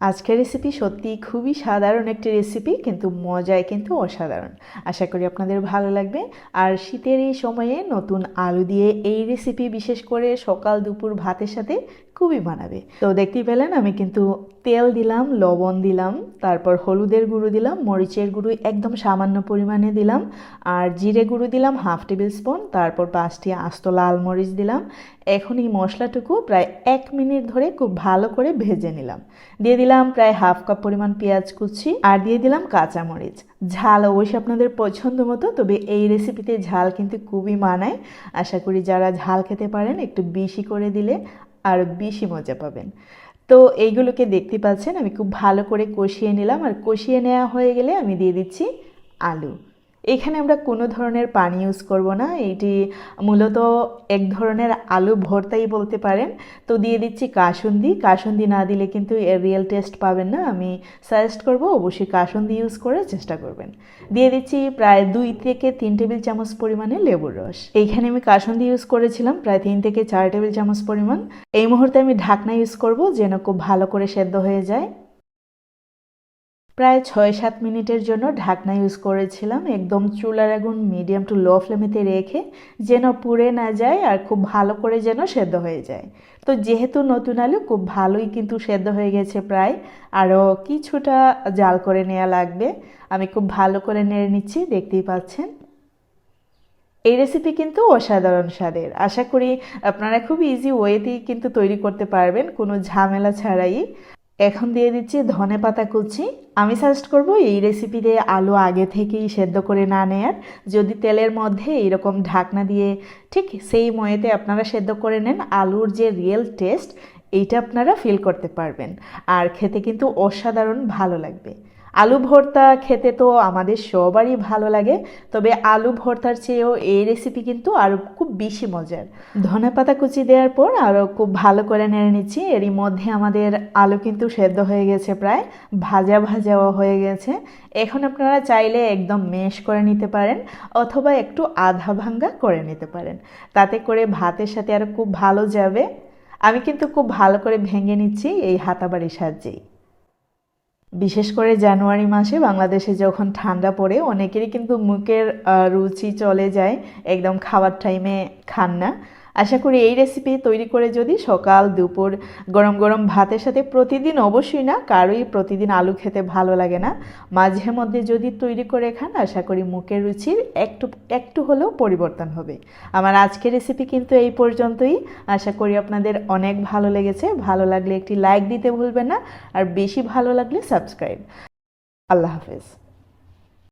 আজকের রেসিপি সত্যি খুবই সাধারণ একটি রেসিপি কিন্তু মজায় কিন্তু অসাধারণ। আশা করি আপনাদের ভালো লাগবে। আর শীতের এই সময়ে নতুন আলু দিয়ে এই রেসিপি বিশেষ করে সকাল দুপুর ভাতের সাথে খুবই বানাবে। তো দেখতেই পেলেন, আমি কিন্তু তেল দিলাম, লবণ দিলাম, তারপর হলুদের গুঁড়ো দিলাম, মরিচের গুঁড়ো একদম সামান্য পরিমাণে দিলাম, আর জিরে গুঁড়ো দিলাম হাফ টেবিল স্পুন, তারপর পাঁচটি আস্ত লাল মরিচ দিলাম। এখন এই মশলাটুকু প্রায় এক মিনিট ধরে খুব ভালো করে ভেজে নিলাম। দিয়ে দিলাম প্রায় হাফ কাপ পরিমাণ পেঁয়াজ কুচি, আর দিয়ে দিলাম কাঁচামরিচ ঝাল অবশ্যই আপনাদের পছন্দ মতো, তবে এই রেসিপিতে ঝাল কিন্তু খুবই মানায়। আশা করি যারা ঝাল খেতে পারেন, একটু বেশি করে দিলে আর বেশি মজা পাবেন। তো এইগুলোকে দেখতে পাচ্ছেন, আমি খুব ভালো করে কষিয়ে নিলাম। আর কষিয়ে নেওয়া হয়ে গেলে আমি দিয়ে দিচ্ছি আলু। এখানে আমরা কোনো ধরনের পানি ইউজ করব না। এটি মূলত এক ধরনের আলু ভর্তাই বলতে পারেন। তো দিয়ে দিচ্ছি কাসুন্দি। কাসুন্দি না দিলে কিন্তু এর রিয়েল টেস্ট পাবেন না। আমি সাজেস্ট করব অবশ্যই কাসুন্দি ইউজ করে চেষ্টা করবেন। দিয়ে দিচ্ছি প্রায় দুই থেকে তিন টেবিল চামচ পরিমাণে লেবুর রস। এইখানে আমি কাসুন্দি ইউজ করেছিলাম, প্রায় তিন থেকে চার টেবিল চামচ পরিমাণ। এই মুহূর্তে আমি ঢাকনা ইউজ করব যেন খুব ভালো করে সেদ্ধ হয়ে যায়। প্রায় ছয় সাত মিনিটের জন্য ঢাকনা ইউজ করেছিলাম, একদম চুলার আগুন মিডিয়াম টু লো ফ্লেমেতে রেখে যেন পুড়ে না যায় আর খুব ভালো করে যেন সেদ্ধ হয়ে যায়। তো যেহেতু নতুন আলু, খুব ভালোই কিন্তু সেদ্ধ হয়ে গেছে প্রায়। আরও কিছুটা জাল করে নেওয়া লাগবে। আমি খুব ভালো করে নেড়ে নিচ্ছি, দেখতেই পাচ্ছেন। এই রেসিপি কিন্তু অসাধারণ স্বাদের। আশা করি আপনারা খুব ইজি ওয়েতেই কিন্তু তৈরি করতে পারবেন, কোনো ঝামেলা ছাড়াই। এখন দিয়ে দিচ্ছি ধনে পাতা কুচি। আমি সাজেস্ট করব এই রেসিপিতে আলু আগে থেকেই সেদ্ধ করে না নেয়ার। যদি তেলের মধ্যে এরকম ঢাকনা দিয়ে ঠিক সেই ময়েতে আপনারা সেদ্ধ করে নেন, আলুর যে রিয়েল টেস্ট এইটা আপনারা ফিল করতে পারবেন। আর খেতে কিন্তু অসাধারণ ভালো লাগবে। আলু ভর্তা খেতে তো আমাদের সবারই ভালো লাগে, তবে আলু ভর্তার চেয়েও এই রেসিপি কিন্তু আরও খুব বেশি মজার। ধনে পাতা কুচি দেওয়ার পর আরও খুব ভালো করে নেড়ে নিচ্ছি, এরই মধ্যে আমাদের আলু কিন্তু সেদ্ধ হয়ে গেছে প্রায়, ভাজা ভাজাও হয়ে গেছে। এখন আপনারা চাইলে একদম মেশ করে নিতে পারেন, অথবা একটু আধা ভাঙ্গা করে নিতে পারেন। তাতে করে ভাতের সাথে আরও খুব ভালো যাবে। আমি কিন্তু খুব ভালো করে ভেঙে নিচ্ছি এই হাতাবাড়ির সাহায্যেই। বিশেষ করে জানুয়ারি মাসে বাংলাদেশে যখন ঠান্ডা পড়ে, অনেকেরই কিন্তু মুখের রুচি চলে যায়, একদম খাবার টাইমে খান না। আশা করি এই রেসিপি তৈরি করে যদি সকাল, দুপুর গরম গরম ভাতের সাথে প্রতিদিন অবশ্যই না, কারোই প্রতিদিন আলু খেতে ভালো লাগে না। মাঝে মধ্যে যদি তৈরি করে খান, আশা করি মুখের রুচির একটু একটু হলেও পরিবর্তন হবে। আমার আজকের রেসিপি কিন্তু এই পর্যন্তই। আশা করি আপনাদের অনেক ভালো লেগেছে। ভালো লাগলে একটি লাইক দিতে ভুলবেন না। আর বেশি ভালো লাগলে সাবস্ক্রাইব আল্লাহ হাফেজ।